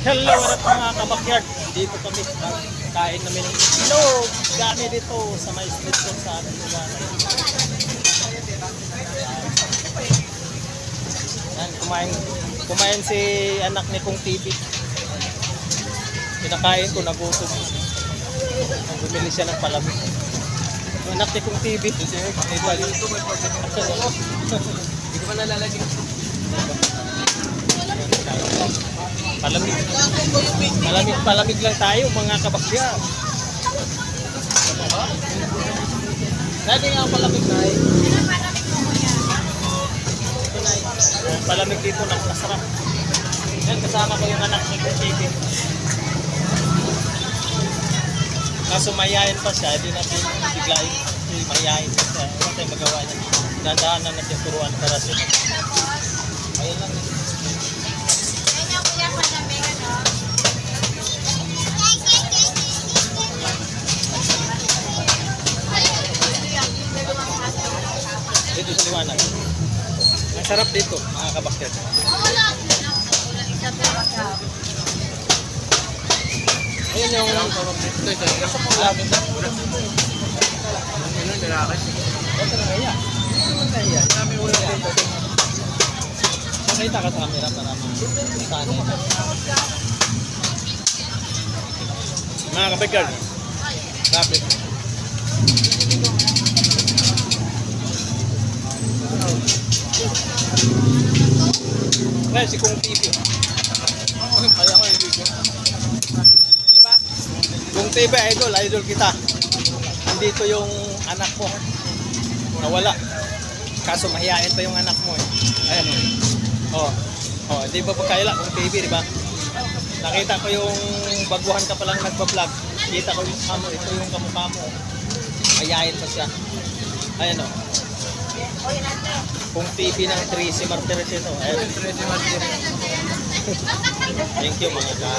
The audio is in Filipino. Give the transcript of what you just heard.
Hello, up mga kabakyard? Dito kami, kain namin ng itlog. Gami dito sa may street food sa aming lugar. Yan, kumain, kumain si anak ni Kong TV. Pinakain ko, nagutom. Bumili siya ng palamig. Anak ni Kong TV. Italy. Hindi ko pa nalalagyan. Palamig. Palamig, palamig lang tayo mga kabakya. Dati nga palamig na eh. Palamig dito na masarap. Yan, kasama ko yung anak ni Kuchiki. Kaso mayayain pa siya, hindi natin biglayin. Hindi mayayain pa siya. Wala tayong magawa niya. Dadaanan natin turuan para siya. Dito sa liwanag. Ang sarap dito, mga kabakyan. Ayun yung Ito, ito. gusto mong lamin na. Ano, lalaki? Ito na kaya. Ito kaya. Dami ulam dito. Makita ka sa camera para ma-sana. Mga kabakyan. Rapid. Ngayon, si Kung TV. Kaya ko yung video. Diba? Kung TV, idol, idol kita. Andito yung anak mo. Nawala. Kaso mahihain pa yung anak mo eh. Ayan o. Oh. Oh, di ba pagkaila kung TV, di ba? Nakita ko yung baguhan ka palang nagpa-vlog. Kita ko yung ano, ito yung kamukha mo. Mahihain pa siya. Ayan o. Kung TV ng 3 si Martires ito. Ayan. Thank you mga ka